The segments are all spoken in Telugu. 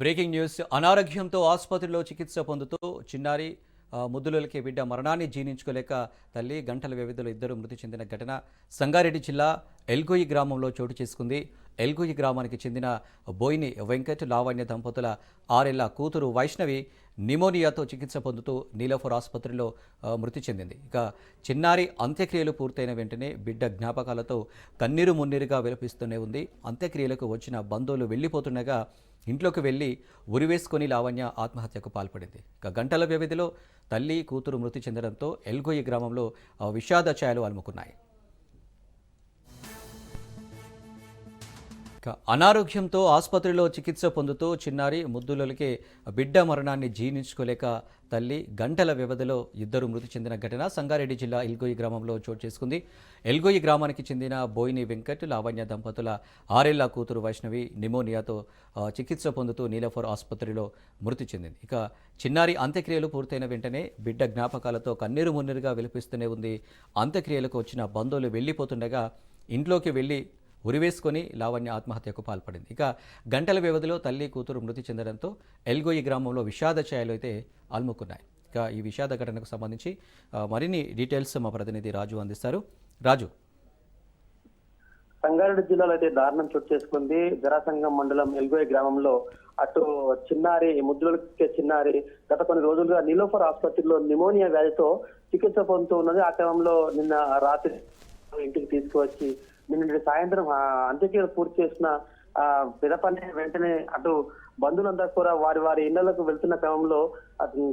Breaking news. అనారోగ్యంతో ఆసుపత్రిలో చికిత్స పొందుతూ చిన్నారి ముద్దులకి బిడ్డ మరణాన్ని జీర్ణించుకోలేక తల్లి గంటల వ్యవధిలో ఇద్దరు మృతి చెందిన ఘటన. సంగారెడ్డి జిల్లా ఎల్గొయ్యి గ్రామంలో చోటు చేసుకుంది. ఎల్గొయ్యి గ్రామానికి చెందిన బోయిని వెంకట్ లావణ్య దంపతుల ఆరేళ్ళ కూతురు వైష్ణవి నిమోనియాతో చికిత్స పొందుతూ నీలఫర్ ఆసుపత్రిలో మృతి చెందింది. ఇక చిన్నారి అంత్యక్రియలు పూర్తయిన వెంటనే బిడ్డ జ్ఞాపకాలతో కన్నీరు మున్నీరుగా విలపిస్తూనే ఉంది. అంత్యక్రియలకు వచ్చిన బంధువులు వెళ్ళిపోతుండగా ఇంట్లోకి వెళ్ళి ఉరివేసుకొని లావణ్య ఆత్మహత్యకు పాల్పడింది. ఇక గంటల వ్యవధిలో తల్లి కూతురు మృతి చెందడంతో ఎల్గొయ్యి గ్రామంలో విషాద ఛాయలు అలుముకున్నాయి. అనారోగ్యంతో ఆసుపత్రిలో చికిత్స పొందుతూ చిన్నారి ముద్దులకి బిడ్డ మరణాన్ని జీర్ణించుకోలేక తల్లి గంటల వ్యవధిలో ఇద్దరు మృతి చెందిన ఘటన సంగారెడ్డి జిల్లా ఎల్గోయి గ్రామంలో చోటు చేసుకుంది. ఎల్గోయి గ్రామానికి చెందిన బోయిని వెంకట్ లావణ్య దంపతుల ఆరేళ్ళ కూతురు వైష్ణవి నిమోనియాతో చికిత్స పొందుతూ నీలఫర్ ఆసుపత్రిలో మృతి చెందింది. ఇక చిన్నారి అంత్యక్రియలు పూర్తయిన వెంటనే బిడ్డ జ్ఞాపకాలతో కన్నీరు మున్నీరుగా విలపిస్తూనే ఉంది. అంత్యక్రియలకు వచ్చిన బంధువులు వెళ్ళిపోతుండగా ఇంట్లోకి వెళ్ళి ఉరివేసుకొని లావణ్య ఆత్మహత్యకు పాల్పడింది. ఇక గంటల వ్యవధిలో తల్లి కూతురు మృతి చెందడంతో ఎల్గోయి గ్రామంలో విషాద ఛాయలు అయితే అలుముకున్నాయి. ఇక ఈ విషాద ఘటనకు సంబంధించి మరిన్ని డీటెయిల్స్ మా ప్రతినిధి రాజు అందిస్తారు. రాజు. సంగారెడ్డి జిల్లాలో అయితే దారుణం చోటు చేసుకుంది. జరాసంగం మండలం ఎల్గోయ్ గ్రామంలో అటు చిన్నారి ముద్దులకే చిన్నారి గత కొన్ని రోజులుగా నిలోఫర్ ఆసుపత్రిలో నిమోనియా వ్యాధితో చికిత్స పొందుతూ ఉన్నది. ఆ క్రమంలో నిన్న రాత్రి ఇంటికి తీసుకువచ్చి నిన్న సాయంత్రం అంత్యక్రియలు పూర్తి చేసిన ఆ వెంటనే అటు బంధువులంతా కూడా వారి వారి ఇళ్ళకు వెళ్తున్న క్రమంలో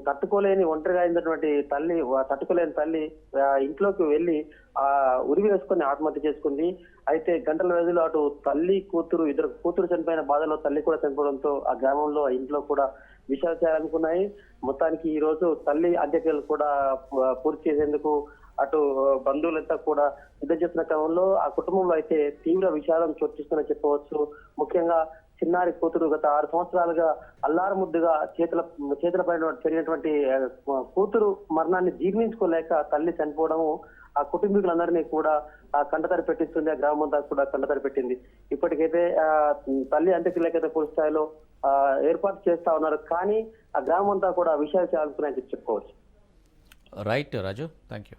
తట్టుకోలేని ఒంటరిగా అయినటువంటి తల్లి తట్టుకోలేని తల్లి ఇంట్లోకి వెళ్ళి ఆ ఉరి వేసుకొని ఆత్మహత్య చేసుకుంది. అయితే గంటల వ్యవధిలో అటు తల్లి కూతురు ఇద్దరు కూతురు చనిపోయిన బాధలో తల్లి కూడా చనిపోవడంతో ఆ గ్రామంలో ఇంట్లో కూడా విషయాలు చేయాలనుకున్నాయి. మొత్తానికి ఈ రోజు తల్లి అంత్యక్రియలు కూడా పూర్తి చేసేందుకు అటు బంధువులంతా కూడా యుద్ధం చేస్తున్న క్రమంలో ఆ కుటుంబంలో అయితే తీవ్ర విషాదం చోటిస్తుందని చెప్పవచ్చు. ముఖ్యంగా చిన్నారి కూతురు గత ఆరు సంవత్సరాలుగా అల్లారు ముద్దుగా చేతుల చేతుల పైన పెరిగినటువంటి కూతురు మరణాన్ని జీర్ణించుకోలేక తల్లి చనిపోవడము ఆ కుటుంబీకులందరినీ కూడా ఆ కంటతడి పెట్టిస్తుంది. ఆ గ్రామం అంతా కూడా కంటతడి పెట్టింది. ఇప్పటికైతే ఆ తల్లి అంత్యక్రియలకైతే పూర్తి స్థాయిలో ఆ ఏర్పాటు చేస్తా ఉన్నారు. కానీ ఆ గ్రామం అంతా కూడా విషయాలు చేయాలనుకున్నాయని చెప్పుకోవచ్చు రైట్ రాజు థ్యాంక్ యూ